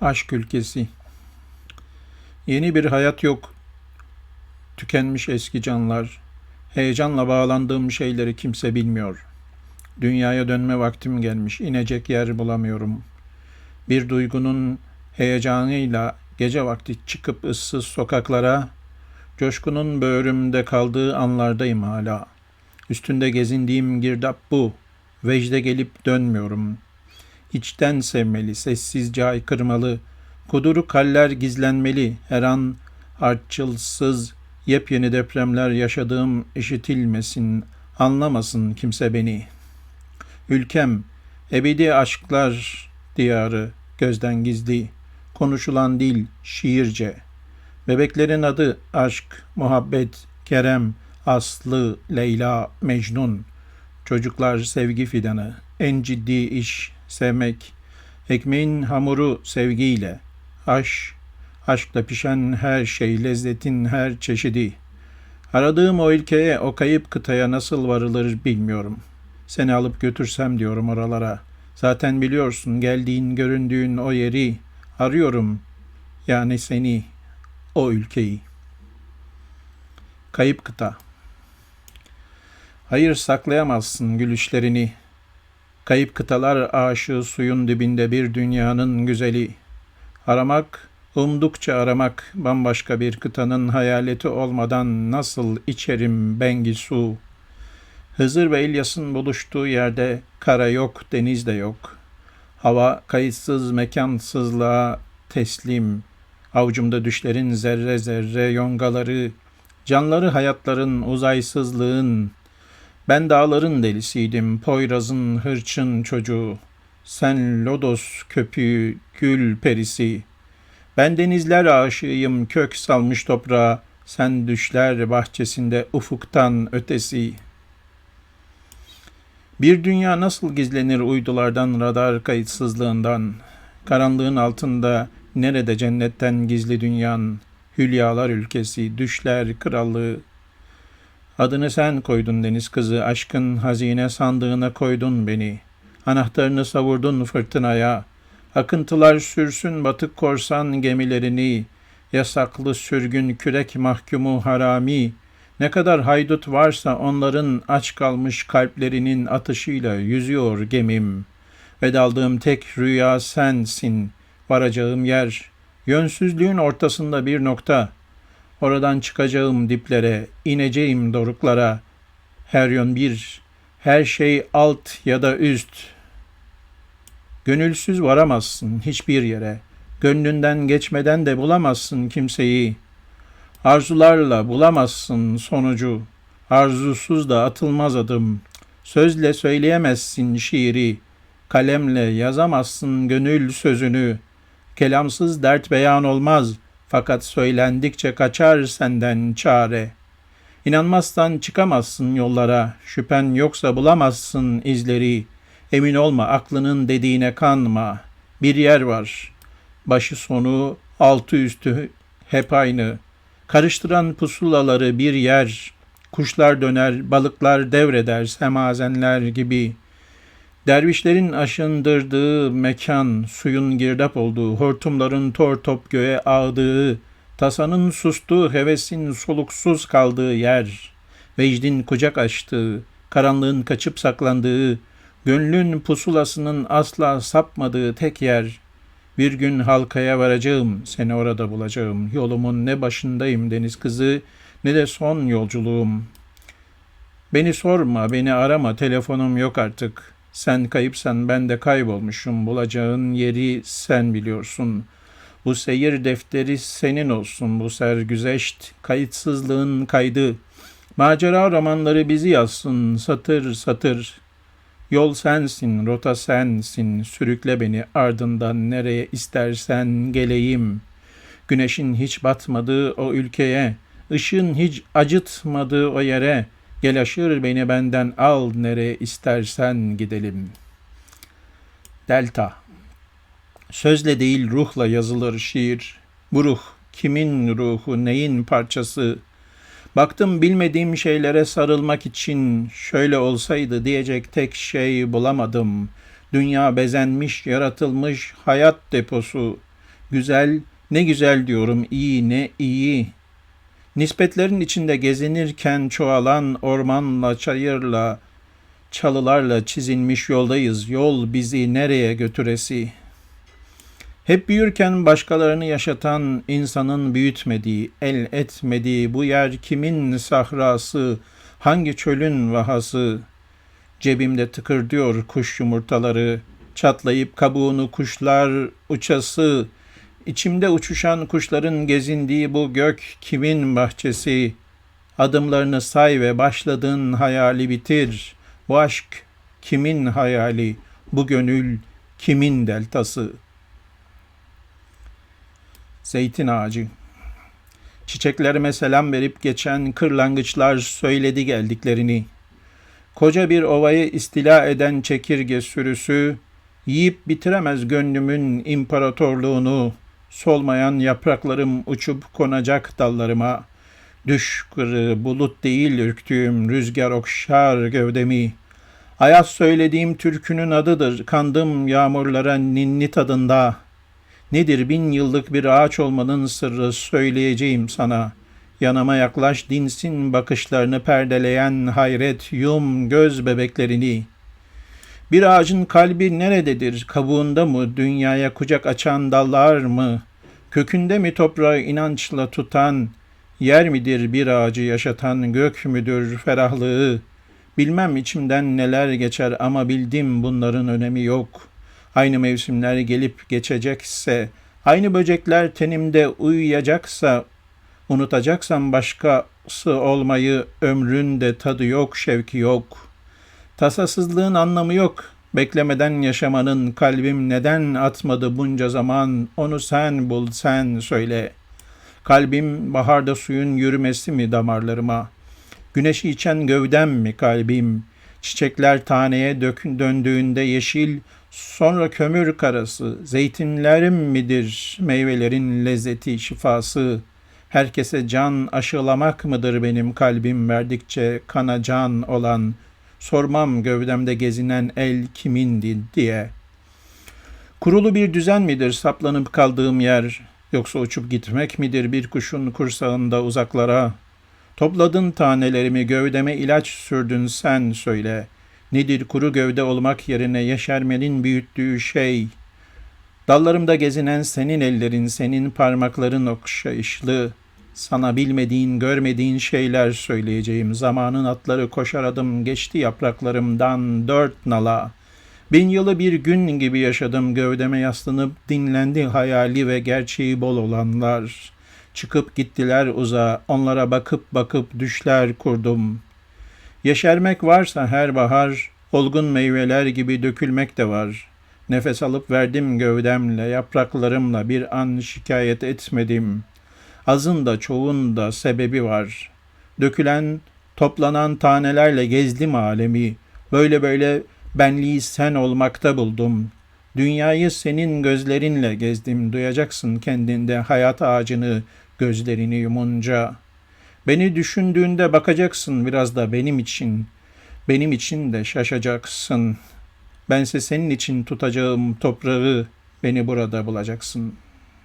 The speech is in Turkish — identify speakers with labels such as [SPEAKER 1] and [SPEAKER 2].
[SPEAKER 1] Aşk ülkesi. Yeni bir hayat yok. Tükenmiş eski canlar. Heyecanla bağlandığım şeyleri kimse bilmiyor. Dünyaya dönme vaktim gelmiş. İnecek yer bulamıyorum. Bir duygunun heyecanıyla gece vakti çıkıp ıssız sokaklara, coşkunun böğrümde kaldığı anlardayım hala. Üstünde gezindiğim girdap bu. Vecde gelip dönmüyorum. İçten sevmeli, sessizce aykırmalı, kuduru kaller gizlenmeli, her an artçılsız, yepyeni depremler yaşadığım işitilmesin, anlamasın kimse beni. Ülkem, ebedi aşklar diyarı, gözden gizli, konuşulan dil, şiirce. Bebeklerin adı aşk, muhabbet, kerem, aslı, Leyla, Mecnun. Çocuklar sevgi fidanı, en ciddi iş, sevmek. Ekmeğin hamuru sevgiyle. Aş, aşkla pişen her şey, lezzetin her çeşidi. Aradığım o ülkeye, o kayıp kıtaya nasıl varılır bilmiyorum. Seni alıp götürsem diyorum oralara. Zaten biliyorsun geldiğin, göründüğün o yeri. Arıyorum yani seni, o ülkeyi. Kayıp kıta. Hayır saklayamazsın gülüşlerini. Kayıp kıtalar aşığı suyun dibinde bir dünyanın güzeli. Aramak, umdukça aramak bambaşka bir kıtanın hayaleti olmadan nasıl içerim bengi su. Hızır ve İlyas'ın buluştuğu yerde kara yok, deniz de yok. Hava kayıtsız mekansızlığa teslim. Avucumda düşlerin zerre zerre yongaları, canları hayatların uzaysızlığın, ben dağların delisiydim, Poyraz'ın hırçın çocuğu. Sen lodos köpüğü, gül perisi. Ben denizler aşığıyım, kök salmış toprağa. Sen düşler bahçesinde ufuktan ötesi. Bir dünya nasıl gizlenir uydulardan, radar kayıtsızlığından? Karanlığın altında nerede cennetten gizli dünyan? Hülyalar ülkesi, düşler krallığı, Adını sen koydun deniz kızı, aşkın hazine sandığına koydun beni. Anahtarını savurdun fırtınaya. Akıntılar sürsün batık korsan gemilerini. Yasaklı sürgün kürek mahkumu harami. Ne kadar haydut varsa onların aç kalmış kalplerinin atışıyla yüzüyor gemim. Ve daldığım tek rüya sensin. Varacağım yer. Yönsüzlüğün ortasında bir nokta. Oradan çıkacağım diplere, ineceğim doruklara. Her yön bir, her şey alt ya da üst. Gönülsüz varamazsın hiçbir yere. Gönlünden geçmeden de bulamazsın kimseyi. Arzularla bulamazsın sonucu. Arzusuz da atılmaz adım. Sözle söyleyemezsin şiiri. Kalemle yazamazsın gönül sözünü. Kelamsız dert beyan olmaz.'' Fakat söylendikçe kaçar senden çare. İnanmazsan çıkamazsın yollara, şüphen yoksa bulamazsın izleri. Emin olma aklının dediğine kanma. Bir yer var. Başı sonu, altı üstü hep aynı. Karıştıran pusulaları bir yer. Kuşlar döner, balıklar devreder semazenler gibi.'' Dervişlerin aşındırdığı mekan, suyun girdap olduğu, hortumların tor top göğe ağdığı, tasanın sustuğu, hevesin soluksuz kaldığı yer, vecdin kucak açtığı, karanlığın kaçıp saklandığı, gönlün pusulasının asla sapmadığı tek yer. Bir gün halkaya varacağım, seni orada bulacağım. Yolumun ne başındayım deniz kızı, ne de son yolculuğum. Beni sorma, beni arama, telefonum yok artık.'' Sen kayıpsan ben de kaybolmuşum. Bulacağın yeri sen biliyorsun. Bu seyir defteri senin olsun. Bu sergüzeşt kayıtsızlığın kaydı. Macera romanları bizi yazsın satır satır. Yol sensin, rota sensin. Sürükle beni ardından nereye istersen geleyim. Güneşin hiç batmadığı o ülkeye, ışın hiç acıtmadığı o yere.'' Gel aşır beni benden al nereye istersen gidelim. Delta Sözle değil ruhla yazılır şiir. Bu ruh kimin ruhu, neyin parçası? Baktım bilmediğim şeylere sarılmak için şöyle olsaydı diyecek tek şey bulamadım. Dünya bezenmiş, yaratılmış hayat deposu. Güzel, ne güzel diyorum, iyi ne iyi. Nispetlerin içinde gezinirken çoğalan ormanla, çayırla, çalılarla çizilmiş yoldayız. Yol bizi nereye götüresi? Hep büyürken başkalarını yaşatan, insanın büyütmediği, el etmediği bu yer kimin sahrası, hangi çölün vahası? Cebimde tıkırdıyor kuş yumurtaları, çatlayıp kabuğunu kuşlar uçası, İçimde uçuşan kuşların gezindiği bu gök kimin bahçesi? Adımlarını say ve başladığın hayali bitir. Bu aşk kimin hayali? Bu gönül kimin deltası? Zeytin ağacı Çiçeklerime selam verip geçen kırlangıçlar söyledi geldiklerini. Koca bir ovayı istila eden çekirge sürüsü, yiyip bitiremez gönlümün imparatorluğunu.'' Solmayan yapraklarım uçup konacak dallarıma. Düş kırı bulut değil ürktüğüm rüzgar okşar gövdemi. Ayaz söylediğim türkünün adıdır. Kandım yağmurlara ninni tadında. Nedir bin yıllık bir ağaç olmanın sırrı söyleyeceğim sana. Yanıma yaklaş dinsin bakışlarını perdeleyen hayret yum göz bebeklerini.'' Bir ağacın kalbi nerededir? Kabuğunda mı? Dünyaya kucak açan dallar mı? Kökünde mi toprağı inançla tutan? Yer midir bir ağacı yaşatan gök müdür ferahlığı? Bilmem içimden neler geçer ama bildim bunların önemi yok. Aynı mevsimler gelip geçecekse, aynı böcekler tenimde uyuyacaksa, unutacaksam başkası olmayı ömrün de tadı yok, şevki yok.'' Tasasızlığın anlamı yok. Beklemeden yaşamanın kalbim neden atmadı bunca zaman onu sen bul sen söyle. Kalbim baharda suyun yürümesi mi damarlarıma? Güneşi içen gövdem mi kalbim? Çiçekler taneye dökün döndüğünde yeşil, sonra kömür karası, zeytinlerim midir meyvelerin lezzeti, şifası? Herkese can aşılamak mıdır benim kalbim verdikçe kana can olan?'' Sormam gövdemde gezinen el kimindi diye. Kurulu bir düzen midir saplanıp kaldığım yer, yoksa uçup gitmek midir bir kuşun kursağında uzaklara? Topladın tanelerimi gövdeme ilaç sürdün sen söyle. Nedir kuru gövde olmak yerine yeşermenin büyüttüğü şey? Dallarımda gezinen senin ellerin, senin parmakların okşayışlı.'' Sana bilmediğin, görmediğin şeyler söyleyeceğim. Zamanın atları koşar adım geçti yapraklarımdan dört nala. Bin yılı bir gün gibi yaşadım gövdeme yaslanıp dinlendi hayali ve gerçeği bol olanlar. Çıkıp gittiler uza, onlara bakıp bakıp düşler kurdum. Yeşermek varsa her bahar, olgun meyveler gibi dökülmek de var. Nefes alıp verdim gövdemle, yapraklarımla bir an şikayet etmedim.'' Azın da çoğun da sebebi var. Dökülen, toplanan tanelerle gezdim alemi. Böyle böyle benliği sen olmakta buldum. Dünyayı senin gözlerinle gezdim. Duyacaksın kendinde hayat ağacını, gözlerini yumunca. Beni düşündüğünde bakacaksın biraz da benim için. Benim için de şaşacaksın. Bense senin için tutacağım toprağı beni burada bulacaksın.''